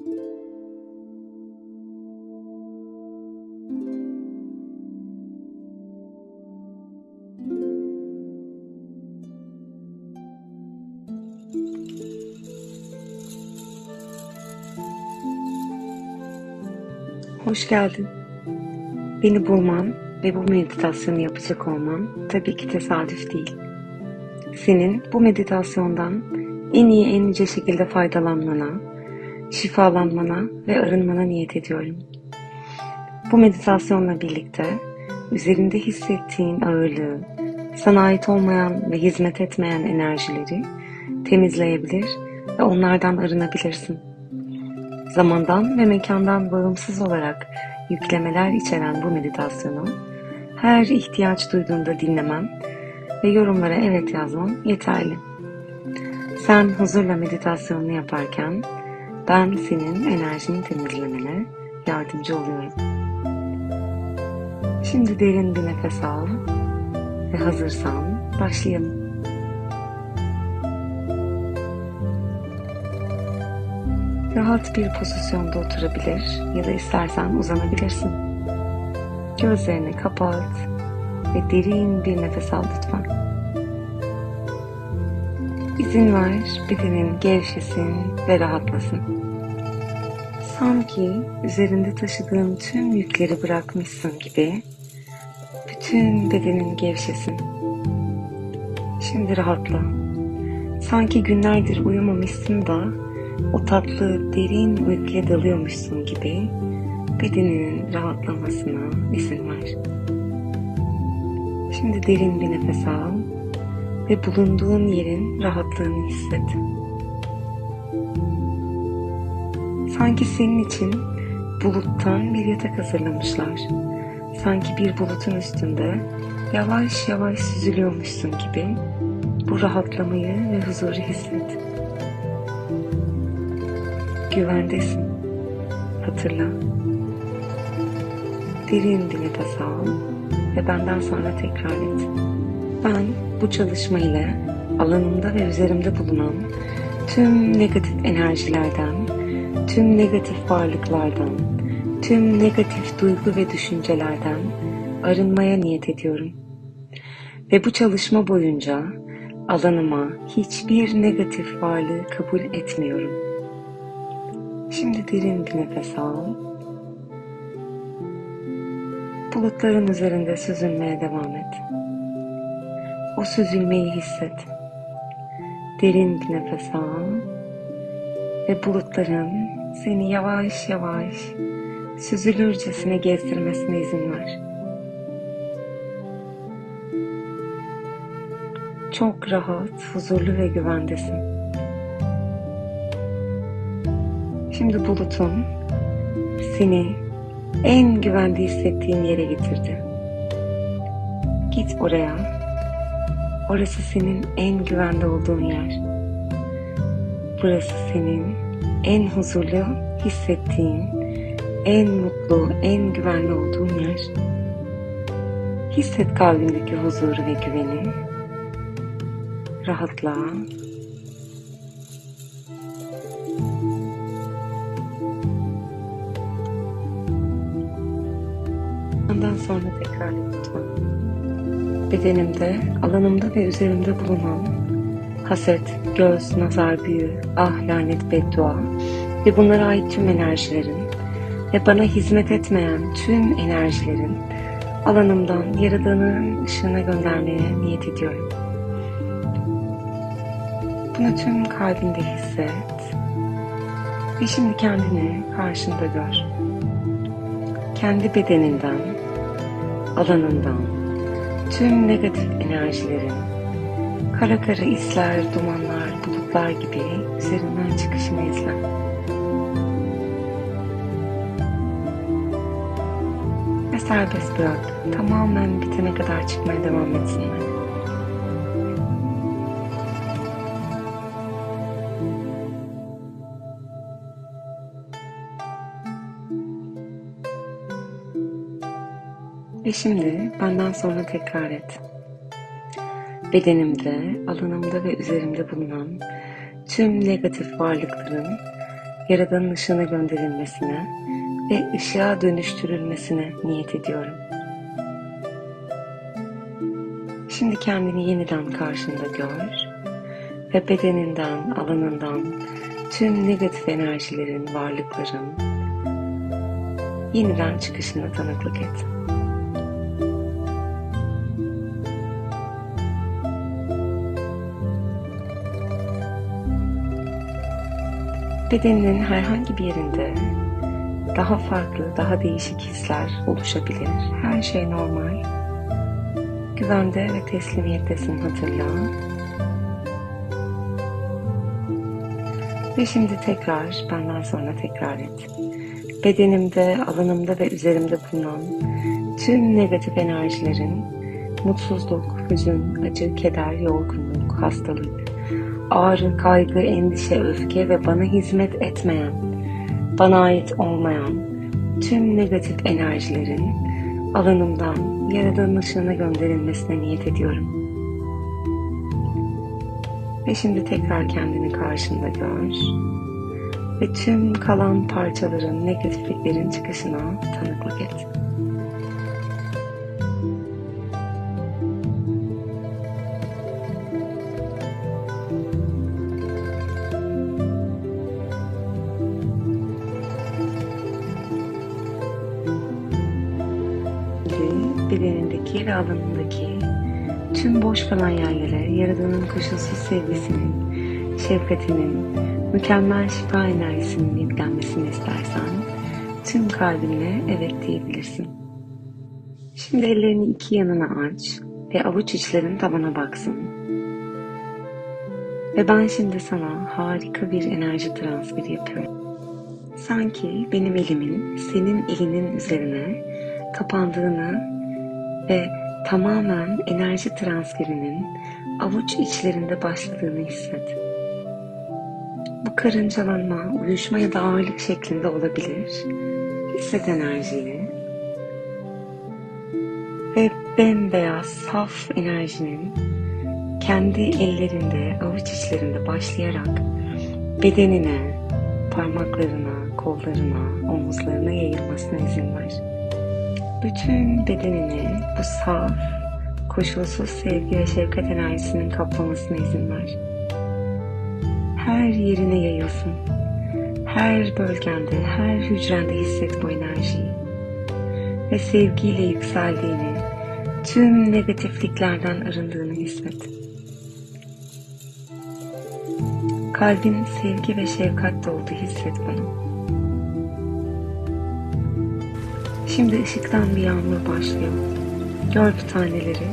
Hoş geldin. Beni bulman ve bu meditasyonu yapacak olman tabii ki tesadüf değil. Senin bu meditasyondan en iyi en yüce şekilde faydalanmana, şifalanmana ve arınmana niyet ediyorum. Bu meditasyonla birlikte üzerinde hissettiğin ağırlığı, sana ait olmayan ve hizmet etmeyen enerjileri temizleyebilir ve onlardan arınabilirsin zamandan ve mekandan bağımsız olarak yüklemeler içeren bu meditasyonu her ihtiyaç duyduğunda dinlemem ve yorumlara evet yazmam yeterli. Sen huzurla meditasyonunu yaparken ben senin enerjini temizlemene yardımcı oluyorum. Şimdi derin bir nefes al ve hazırsan başlayalım. Rahat bir pozisyonda oturabilir ya da istersen uzanabilirsin. Gözlerini kapat ve derin bir nefes al lütfen. İzin ver bedenin gevşesin ve rahatlasın. Sanki üzerinde taşıdığın tüm yükleri bırakmışsın gibi bütün bedenin gevşesin. Şimdi rahatla. Sanki günlerdir uyumamışsın da o tatlı derin uykuya dalıyormuşsun gibi bedeninin rahatlamasına izin ver. Şimdi derin bir nefes al ve bulunduğun yerin rahatlığını hisset. Sanki senin için buluttan bir yatak hazırlamışlar. Sanki bir bulutun üstünde yavaş yavaş süzülüyormuşsun gibi bu rahatlamayı ve huzuru hisset. Güvendesin. Hatırla. Derin bir nefes al ve benden sonra tekrar et. Ben bu çalışma ile alanımda ve üzerimde bulunan tüm negatif enerjilerden, tüm negatif varlıklardan, tüm negatif duygu ve düşüncelerden arınmaya niyet ediyorum. Ve bu çalışma boyunca alanıma hiçbir negatif varlığı kabul etmiyorum. Şimdi derin bir nefes al. Bulutların üzerinde süzülmeye devam et. O süzülmeyi hisset. Derin bir nefes al. Ve bulutların seni yavaş yavaş süzülürcesine gezdirmesine izin ver. Çok rahat, huzurlu ve güvendesin. Şimdi bulutun seni en güvende hissettiğin yere getirdi. Git oraya. Orası senin en güvende olduğun yer. Burası senin en huzurlu hissettiğin, en mutlu, en güvenli olduğun yer. Hisset kalbindeki huzuru ve güveni. Rahatla. Ondan sonra tekrar lütfen. Bedenimde, alanımda ve üzerimde bulunan haset, göz, nazar, büyü, ah, lanet, beddua ve bunlara ait tüm enerjilerin ve bana hizmet etmeyen tüm enerjilerin alanımdan Yaradan'ın ışığına göndermeye niyet ediyorum. Bunu tüm kalbinde hisset ve şimdi kendini karşında gör. Kendi bedeninden, alanından, tüm negatif enerjilerin, kara kara isler, dumanlar, bulutlar gibi üzerinden çıkışını izle. Ve serbest bırak, tamamen bitene kadar çıkmaya devam etsinler. Ve şimdi benden sonra tekrar et. Bedenimde, alanımda ve üzerimde bulunan tüm negatif varlıkların Yaradanın ışığına gönderilmesine ve ışığa dönüştürülmesine niyet ediyorum. Şimdi kendini yeniden karşında gör ve bedeninden, alanından tüm negatif enerjilerin, varlıkların yeniden çıkışına tanıklık et. Bedeninin herhangi bir yerinde daha farklı, daha değişik hisler oluşabilir. Her şey normal. Güvende ve teslimiyettesin hatırla. Ve şimdi tekrar benden sonra tekrar et. Bedenimde, alanımda ve üzerimde bulunan tüm negatif enerjilerin mutsuzluk, hüzün, acı, keder, yorgunluk, hastalık, ağrı, kaygı, endişe, öfke ve bana hizmet etmeyen, bana ait olmayan tüm negatif enerjilerin alanımdan Yaradan'ın ışığına gönderilmesine niyet ediyorum. Ve şimdi tekrar kendini karşında gör. Ve tüm kalan parçaların, negatifliklerin çıkışına tanıklık et. Bedenindeki ve alanındaki tüm boş kalan yerlere Yaradan'ın koşulsuz sevgisinin, şefkatinin, mükemmel şifa enerjisinin yüklenmesini istersen tüm kalbinle evet diyebilirsin. Şimdi ellerini iki yanına aç ve avuç içlerin tabana baksın. Ve ben şimdi sana harika bir enerji transferi yapıyorum. Sanki benim elimin senin elinin üzerine kapandığını ve tamamen enerji transferinin avuç içlerinde başladığını hisset. Bu karıncalanma, uyuşma ya da ağırlık şeklinde olabilir. Hisset enerjiyi. Ve bembeyaz, saf enerjinin kendi ellerinde, avuç içlerinde başlayarak bedenine, parmaklarına, kollarına, omuzlarına yayılmasına izin ver. Bütün bedenini bu saf, koşulsuz sevgi ve şefkat enerjisinin kaplamasına izin ver. Her yerine yayılsın. Her bölgende, her hücrende hisset bu enerjiyi. Ve sevgiyle yükseldiğini, tüm negatifliklerden arındığını hisset. Kalbin sevgi ve şefkat doldu hisset bunu. Şimdi ışıktan bir yağmur başlıyor. Gör bu taneleri.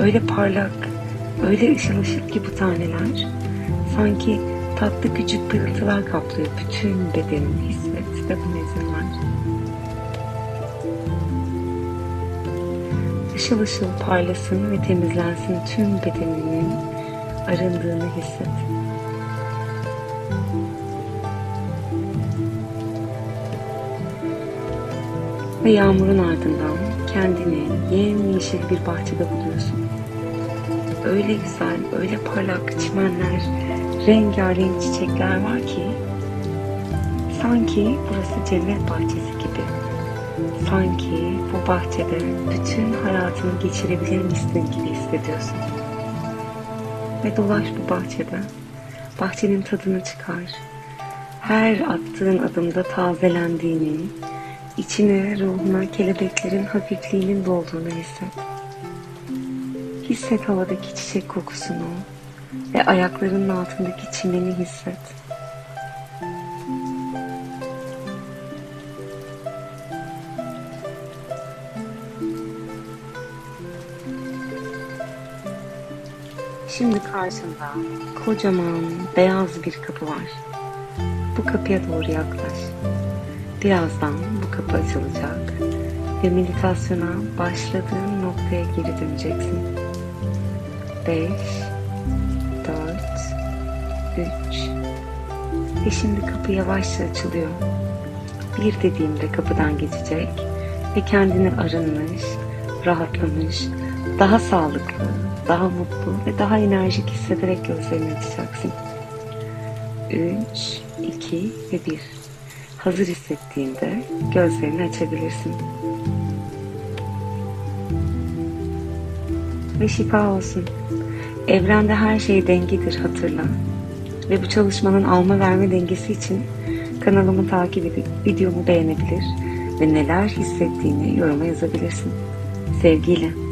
Öyle parlak, öyle ışıl ışıl ki bu taneler. Sanki tatlı küçük pırıltılar kaplıyor bütün bedenini hisset ve buna izin ver. Işıl ışıl parlasın ve temizlensin tüm bedeninin arındığını hisset. Ve yağmurun ardından kendini yemyeşil bir bahçede buluyorsun. Öyle güzel, öyle parlak çimenler, rengarenk çiçekler var ki sanki burası cennet bahçesi gibi. Sanki bu bahçede bütün hayatını geçirebilir misin gibi hissediyorsun. Ve dolaş bu bahçede. Bahçenin tadını çıkar. Her attığın adımda tazelendiğini, İçine, ruhuna kelebeklerin hafifliğinin dolduğunu hisset. Hisset havadaki çiçek kokusunu ve ayaklarının altındaki çimeni hisset. Şimdi karşında kocaman beyaz bir kapı var. Bu kapıya doğru yaklaş. Birazdan bu kapı açılacak ve meditasyona başladığın noktaya geri döneceksin. 5 4 3 Ve şimdi kapı yavaşça açılıyor. Bir dediğimde kapıdan geçecek ve kendini arınmış, rahatlamış, daha sağlıklı, daha mutlu ve daha enerjik hissederek gözlerini açacaksın. 3, 2 ve 1. Hazır hissettiğinde gözlerini açabilirsin. Ve şifa olsun. Evrende her şey dengedir hatırla. Ve bu çalışmanın alma verme dengesi için kanalımı takip edip videomu beğenebilir ve neler hissettiğini yoruma yazabilirsin. Sevgiyle.